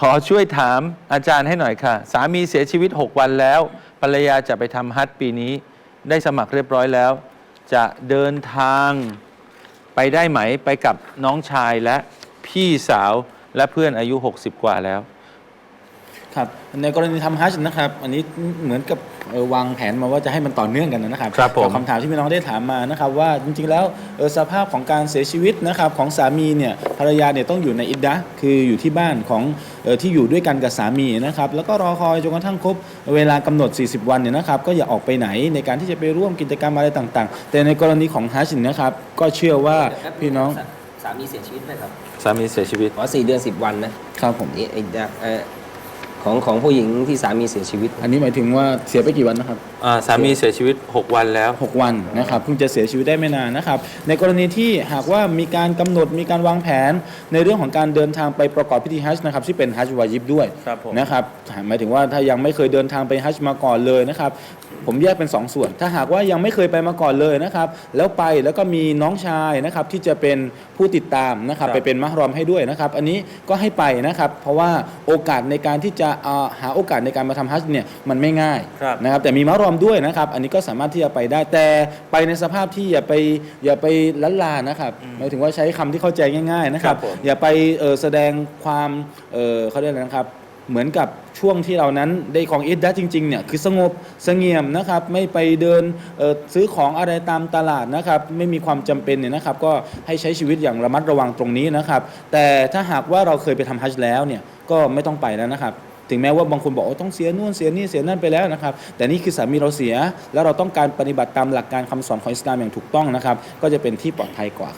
ขอช่วยถามอาจารย์ให้หน่อยค่ะ สามีเสียชีวิต 6 วันแล้ว ภรรยาจะไปทำฮัทปีนี้ ได้สมัครเรียบร้อยแล้ว จะเดินทางไปได้ไหมไปกับน้องชายและพี่สาวและเพื่อนอายุ 60 กว่าแล้ว ครับในกรณีทำฮัจญ์นะครับ อันนี้เหมือนกับเอ่อวางแผนมาว่าจะให้มันต่อเนื่องกันนะครับครับผมกับคำถามที่พี่น้องได้ถามมานะครับ ว่าจริงๆแล้วเอ่อสภาพของการเสียชีวิตนะครับของสามีเนี่ยภรรยาเนี่ยต้องอยู่ในอิดดะห์คืออยู่ที่บ้านของเอ่อที่อยู่ด้วยกันกับสามีนะครับ แล้วก็รอคอยจนกระทั่งครบเวลากำหนด 40 วันเนี่ยนะครับ ก็อย่าออกไปไหนในการที่จะไปร่วมกิจกรรมอะไรต่างๆ แต่ในกรณีของฮัจญ์นะครับ ก็เชื่อว่าพี่น้องสามีเสียชีวิตไหมครับสามีเสียชีวิตอ๋อสี่เดือนสิบวันนะครับผมนี่ไอ้ดะเอ่อ ของของผู้หญิงที่สามีเสียชีวิต อันนี้หมายถึงว่าเสียไปกี่วันนะครับ อ่าสามีเสียชีวิต 6 วันแล้ว 6 วันนะครับเพิ่งจะเสียชีวิตได้ไม่นานนะครับ ในกรณีที่หากว่ามีการกำหนดมีการวางแผน ในเรื่องของการเดินทางไปประกอบพิธีฮัจญ์นะครับที่เป็นฮัจญ์วาจิบด้วยครับผม นะครับหมายถึงว่าถ้ายังไม่เคยเดินทางไปฮัจญ์มาก่อนเลยนะครับ ผมแยกเป็น2ส่วน ถ้าหากว่ายังไม่เคยไปมาก่อนเลยนะครับ แล้วไปแล้วก็มีน้องชายนะครับที่จะเป็นผู้ติดตามนะครับ ครับ ไปเป็นมหรอมให้ด้วยนะครับ อันนี้ก็ให้ไปนะครับ เพราะว่าโอกาสในการที่จะเอ่อหาโอกาสในการมาทำฮัจญ์เนี่ยมันไม่ง่ายครับนะครับแต่มีมารอมด้วยนะครับอันนี้ก็สามารถที่จะไปได้แต่ไปในสภาพที่อย่าไปอย่าไปลันลานะครับหมายถึงว่าใช้คำที่เข้าใจง่าย ๆนะครับครับผมอย่าไปเอ่อแสดงความเอ่อเขาเรียกอะไรนะครับเหมือนกับช่วงที่เรานั้นได้ของอิดดะห์จริงๆเนี่ยคือสงบเสงี่ยมนะครับ ไม่ไปเดินเอ่อซื้อของอะไรตามตลาดนะครับ ไม่มีความจำเป็นเนี่ยนะครับ ก็ให้ใช้ชีวิตอย่างระมัดระวังตรงนี้นะครับ แต่ถ้าหากว่าเราเคยไปทำฮัจญ์แล้วเนี่ยก็ไม่ต้องไปแล้วนะครับ ถึงแม้ว่าบางคนบอกว่าต้องเสียนู่นเสียนี่เสียนั่นไปแล้วนะครับ แต่นี่คือสามีเราเสีย แล้วเราต้องการปฏิบัติตามหลักการคำสอนของอิสลามอย่างถูกต้องนะครับ ก็จะเป็นที่ปลอดภัยกว่า